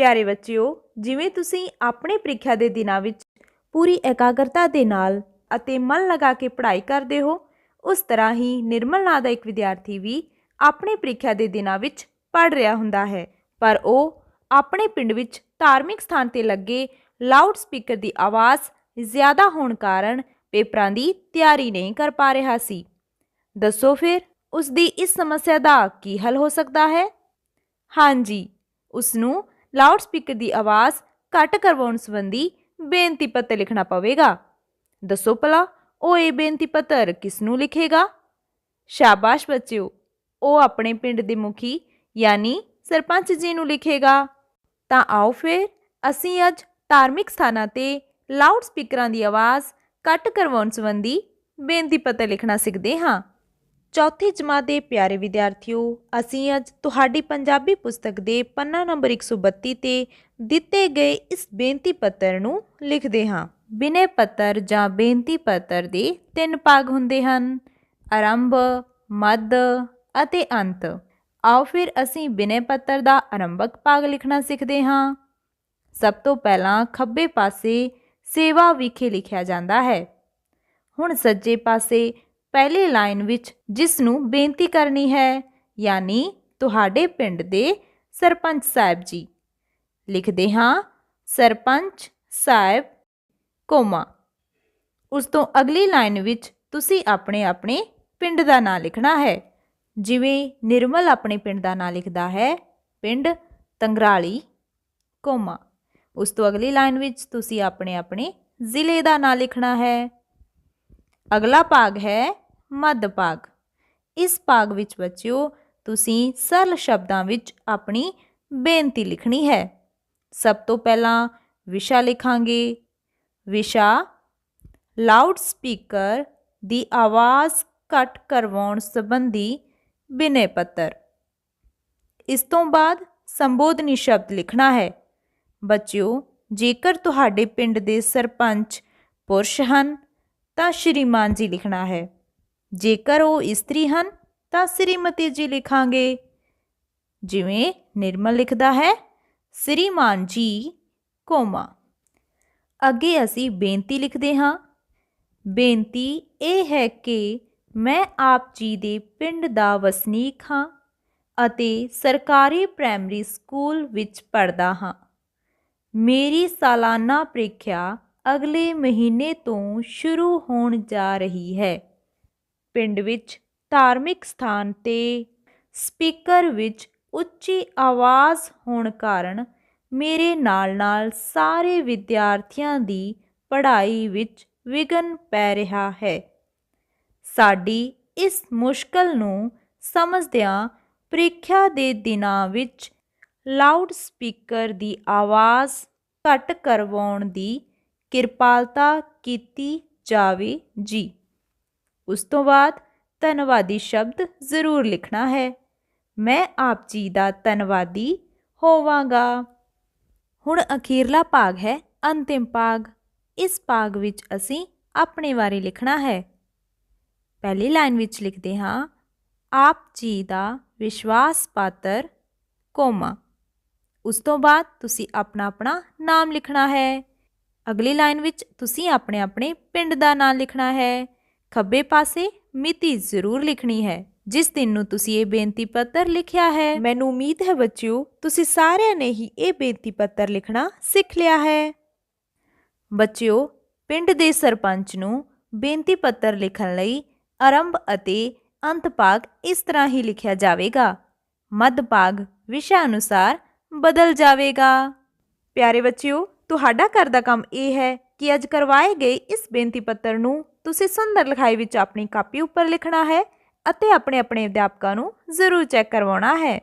ਪਿਆਰੇ ਬੱਚਿਓ, ਜਿਵੇਂ ਤੁਸੀਂ ਆਪਣੇ ਪ੍ਰੀਖਿਆ ਦੇ ਦਿਨਾਂ ਵਿੱਚ ਪੂਰੀ ਇਕਾਗਰਤਾ ਦੇ ਨਾਲ ਅਤੇ ਮਨ ਲਗਾ ਕੇ ਪੜ੍ਹਾਈ ਕਰਦੇ ਹੋ, ਉਸ ਤਰ੍ਹਾਂ ਹੀ ਨਿਰਮਲ ਨਾਂ ਦਾ ਇੱਕ ਵਿਦਿਆਰਥੀ ਵੀ ਆਪਣੇ ਪ੍ਰੀਖਿਆ ਦੇ ਦਿਨਾਂ ਵਿੱਚ ਪੜ੍ਹ ਰਿਹਾ ਹੁੰਦਾ ਹੈ। ਪਰ ਉਹ ਆਪਣੇ ਪਿੰਡ ਵਿੱਚ ਧਾਰਮਿਕ ਸਥਾਨ ਤੇ ਲੱਗੇ ਲਾਊਡ ਸਪੀਕਰ ਦੀ ਆਵਾਜ਼ ਜ਼ਿਆਦਾ ਹੋਣ ਕਾਰਨ ਪੇਪਰਾਂ ਦੀ ਤਿਆਰੀ ਨਹੀਂ ਕਰ ਪਾ ਰਿਹਾ ਸੀ। ਦੱਸੋ ਫਿਰ ਉਸ ਦੀ ਇਸ ਸਮੱਸਿਆ ਦਾ ਕੀ ਹੱਲ ਹੋ ਸਕਦਾ ਹੈ? ਹਾਂਜੀ ਉਸ ਨੂੰ ਲਾਊਡ ਸਪੀਕਰ ਦੀ ਆਵਾਜ਼ ਘੱਟ ਕਰਵਾਉਣ ਸੰਬੰਧੀ ਬੇਨਤੀ ਪੱਤਰ ਲਿਖਣਾ ਪਵੇਗਾ। ਦੱਸੋ ਭਲਾ, ਉਹ ਇਹ ਬੇਨਤੀ ਪੱਤਰ ਕਿਸ ਨੂੰ ਲਿਖੇਗਾ? ਸ਼ਾਬਾਸ਼ ਬੱਚਿਓ, ਉਹ ਆਪਣੇ ਪਿੰਡ ਦੇ ਮੁਖੀ, ਯਾਨੀ ਸਰਪੰਚ ਜੀ ਨੂੰ ਲਿਖੇਗਾ। ਤਾਂ ਆਓ ਫਿਰ, ਅਸੀਂ ਅੱਜ ਧਾਰਮਿਕ ਸਥਾਨਾਂ ਤੇ ਲਾਊਡ ਸਪੀਕਰਾਂ ਦੀ ਆਵਾਜ਼ ਘੱਟ ਕਰਵਾਉਣ ਸੰਬੰਧੀ ਬੇਨਤੀ ਪੱਤਰ ਲਿਖਣਾ ਸਿੱਖਦੇ ਹਾਂ। ਚੌਥੀ ਜਮਾਤ ਦੇ ਪਿਆਰੇ ਵਿਦਿਆਰਥੀਓ, ਅਸੀਂ ਅੱਜ ਤੁਹਾਡੀ ਪੰਜਾਬੀ ਪੁਸਤਕ ਦੇ ਪੰਨਾ ਨੰਬਰ 132 ਤੇ ਦਿੱਤੇ ਗਏ ਇਸ ਬੇਨਤੀ ਪੱਤਰ ਨੂੰ ਲਿਖਦੇ ਹਾਂ। ਬਿਨੇ ਪੱਤਰ ਜਾਂ ਬੇਨਤੀ ਪੱਤਰ ਦੇ ਤਿੰਨ ਭਾਗ ਹੁੰਦੇ ਹਨ। ਆਰੰਭ, ਮੱਧ ਅਤੇ ਅੰਤ। ਆਓ ਫਿਰ ਅਸੀਂ ਬਿਨੇ ਪੱਤਰ ਦਾ ਆਰੰਭਕ ਭਾਗ ਲਿਖਣਾ ਸਿੱਖਦੇ ਹਾਂ। ਸਭ ਤੋਂ ਪਹਿਲਾਂ ਖੱਬੇ ਪਾਸੇ ਸੇਵਾ ਵਿਖੇ ਲਿਖਿਆ ਜਾਂਦਾ ਹੈ। ਹੁਣ ਸੱਜੇ ਪਾਸੇ ਪਹਿਲੀ ਲਾਈਨ ਵਿੱਚ ਜਿਸ ਨੂੰ ਬੇਨਤੀ ਕਰਨੀ ਹੈ, ਯਾਨੀ ਤੁਹਾਡੇ ਪਿੰਡ ਦੇ ਸਰਪੰਚ ਸਾਹਿਬ ਜੀ। ਲਿਖਦੇ ਹਾਂ, ਸਰਪੰਚ ਸਾਹਿਬ ਕੋਮਾ। ਉਸ ਤੋਂ ਅਗਲੀ ਲਾਈਨ ਵਿੱਚ ਤੁਸੀਂ ਆਪਣੇ ਆਪਣੇ ਪਿੰਡ ਦਾ ਨਾਂ ਲਿਖਣਾ ਹੈ। ਜਿਵੇਂ ਨਿਰਮਲ ਆਪਣੇ ਪਿੰਡ ਦਾ ਨਾਂ ਲਿਖਦਾ ਹੈ, ਪਿੰਡ ਤੰਗਰਾਲੀ ਕੋਮਾ। ਉਸ ਤੋਂ ਅਗਲੀ ਲਾਈਨ ਵਿੱਚ ਤੁਸੀਂ ਆਪਣੇ ਆਪਣੇ ਜ਼ਿਲ੍ਹੇ ਦਾ ਨਾਂ ਲਿਖਣਾ ਹੈ। ਅਗਲਾ ਭਾਗ ਹੈ ਮੱਧ ਭਾਗ। ਇਸ ਭਾਗ ਵਿੱਚ ਬੱਚਿਓ, ਤੁਸੀਂ ਸਰਲ ਸ਼ਬਦਾਂ ਵਿੱਚ ਆਪਣੀ ਬੇਨਤੀ ਲਿਖਣੀ ਹੈ। ਸਭ ਤੋਂ ਪਹਿਲਾਂ ਵਿਸ਼ਾ ਲਿਖਾਂਗੇ। ਵਿਸ਼ਾ, ਲਾਊਡ ਸਪੀਕਰ ਦੀ ਆਵਾਜ਼ ਘੱਟ ਕਰਵਾਉਣ ਸੰਬੰਧੀ ਬਿਨੇ ਪੱਤਰ। ਇਸ ਤੋਂ ਬਾਅਦ ਸੰਬੋਧਨੀ ਸ਼ਬਦ ਲਿਖਣਾ ਹੈ। ਬੱਚਿਓ, ਜੇਕਰ ਤੁਹਾਡੇ ਪਿੰਡ ਦੇ ਸਰਪੰਚ ਪੁਰਸ਼ ਹਨ ਤਾਂ ਸ਼੍ਰੀਮਾਨ ਜੀ ਲਿਖਣਾ ਹੈ। ਜੇਕਰ ਉਹ ਇਸਤਰੀ ਹਨ, ਤਾਂ ਸ਼੍ਰੀਮਤੀ ਜੀ ਲਿਖਾਂਗੇ। ਜਿਵੇਂ ਨਿਰਮਲ ਲਿਖਦਾ ਹੈ, ਸ਼੍ਰੀਮਾਨ ਜੀ, ਕੋਮਾ। ਅੱਗੇ ਅਸੀਂ ਬੇਨਤੀ ਲਿਖਦੇ ਹਾਂ। ਬੇਨਤੀ ਇਹ ਹੈ ਕਿ ਮੈਂ ਆਪ ਜੀ ਦੇ ਪਿੰਡ ਦਾ ਵਸਨੀਕ ਹਾਂ ਅਤੇ ਸਰਕਾਰੀ ਪ੍ਰਾਇਮਰੀ ਸਕੂਲ ਵਿੱਚ ਪੜ੍ਹਦਾ ਹਾਂ। ਮੇਰੀ ਸਾਲਾਨਾ ਪ੍ਰੀਖਿਆ ਅਗਲੇ ਮਹੀਨੇ ਤੋਂ ਸ਼ੁਰੂ ਹੋਣ ਜਾ ਰਹੀ ਹੈ। ਪਿੰਡ ਵਿੱਚ ਧਾਰਮਿਕ ਸਥਾਨ ਤੇ ਸਪੀਕਰ ਵਿੱਚ ਉੱਚੀ ਆਵਾਜ਼ ਹੋਣ ਕਾਰਨ ਮੇਰੇ ਨਾਲ-ਨਾਲ ਸਾਰੇ ਵਿਦਿਆਰਥੀਆਂ ਦੀ ਪੜ੍ਹਾਈ ਵਿੱਚ ਵਿਘਨ ਪੈ ਰਿਹਾ ਹੈ। ਸਾਡੀ ਇਸ ਮੁਸ਼ਕਲ ਨੂੰ ਸਮਝਦਿਆਂ ਪ੍ਰੀਖਿਆ ਦੇ ਦਿਨਾਂ ਵਿੱਚ ਲਾਊਡ ਸਪੀਕਰ ਦੀ ਆਵਾਜ਼ ਘੱਟ ਕਰਵਾਉਣ ਦੀ ਕਿਰਪਾਲਤਾ ਕੀਤੀ ਜਾਵੇ ਜੀ। ਉਸ ਤੋਂ ਬਾਅਦ ਧੰਨਵਾਦੀ ਸ਼ਬਦ ਜ਼ਰੂਰ ਲਿਖਣਾ ਹੈ। ਮੈਂ ਆਪ ਜੀ ਦਾ ਧੰਨਵਾਦੀ ਹੋਵਾਂਗਾ। ਹੁਣ ਅਖੀਰਲਾ ਭਾਗ ਹੈ ਅੰਤਿਮ ਭਾਗ। ਇਸ ਭਾਗ ਵਿੱਚ ਅਸੀਂ ਆਪਣੇ ਬਾਰੇ ਲਿਖਣਾ ਹੈ। ਪਹਿਲੀ ਲਾਈਨ ਵਿੱਚ ਲਿਖਦੇ ਹਾਂ, ਆਪ ਜੀ ਦਾ ਵਿਸ਼ਵਾਸ ਪਾਤਰ ਕੋਮਾ। ਉਸ ਤੋਂ ਬਾਅਦ ਤੁਸੀਂ ਆਪਣਾ ਆਪਣਾ ਨਾਮ ਲਿਖਣਾ ਹੈ। ਅਗਲੀ ਲਾਈਨ ਵਿੱਚ ਤੁਸੀਂ ਆਪਣੇ ਆਪਣੇ ਪਿੰਡ ਦਾ ਨਾਮ ਲਿਖਣਾ ਹੈ। ਖੱਬੇ ਪਾਸੇ ਮਿਤੀ ਜ਼ਰੂਰ ਲਿਖਣੀ ਹੈ। ਜਿਸ ਦਿਨ ਨੂੰ ਤੁਸੀਂ ਇਹ ਬੇਨਤੀ ਪੱਤਰ ਲਿਖਿਆ ਹੈ, ਮੈਨੂੰ ਉਮੀਦ ਹੈ ਬੱਚਿਓ, ਤੁਸੀਂ ਸਾਰਿਆਂ ਨੇ ਹੀ ਇਹ ਬੇਨਤੀ ਪੱਤਰ ਲਿਖਣਾ ਸਿੱਖ ਲਿਆ ਹੈ। ਬੱਚਿਓ, ਪਿੰਡ ਦੇ ਸਰਪੰਚ ਨੂੰ ਬੇਨਤੀ ਪੱਤਰ ਲਿਖਣ ਲਈ ਆਰੰਭ ਅਤੇ ਅੰਤ ਭਾਗ ਇਸ ਤਰ੍ਹਾਂ ਹੀ ਲਿਖਿਆ ਜਾਵੇਗਾ। ਮੱਧ ਭਾਗ ਵਿਸ਼ਾ ਅਨੁਸਾਰ ਬਦਲ ਜਾਵੇਗਾ। ਪਿਆਰੇ ਬੱਚਿਓ ਤੁਹਾਡਾ ਘਰ ਦਾ ਕੰਮ ਇਹ ਹੈ ਕਿ ਅੱਜ ਕਰਵਾਏ ਗਏ ਇਸ ਬੇਨਤੀ ਪੱਤਰ ਨੂੰ ਤੁਸੀਂ ਸੁੰਦਰ ਲਿਖਾਈ ਵਿੱਚ ਆਪਣੀ ਕਾਪੀ ਉੱਪਰ ਲਿਖਣਾ ਹੈ ਅਤੇ ਆਪਣੇ ਆਪਣੇ ਅਧਿਆਪਕਾਂ ਨੂੰ ਜ਼ਰੂਰ ਚੈੱਕ ਕਰਵਾਉਣਾ ਹੈ।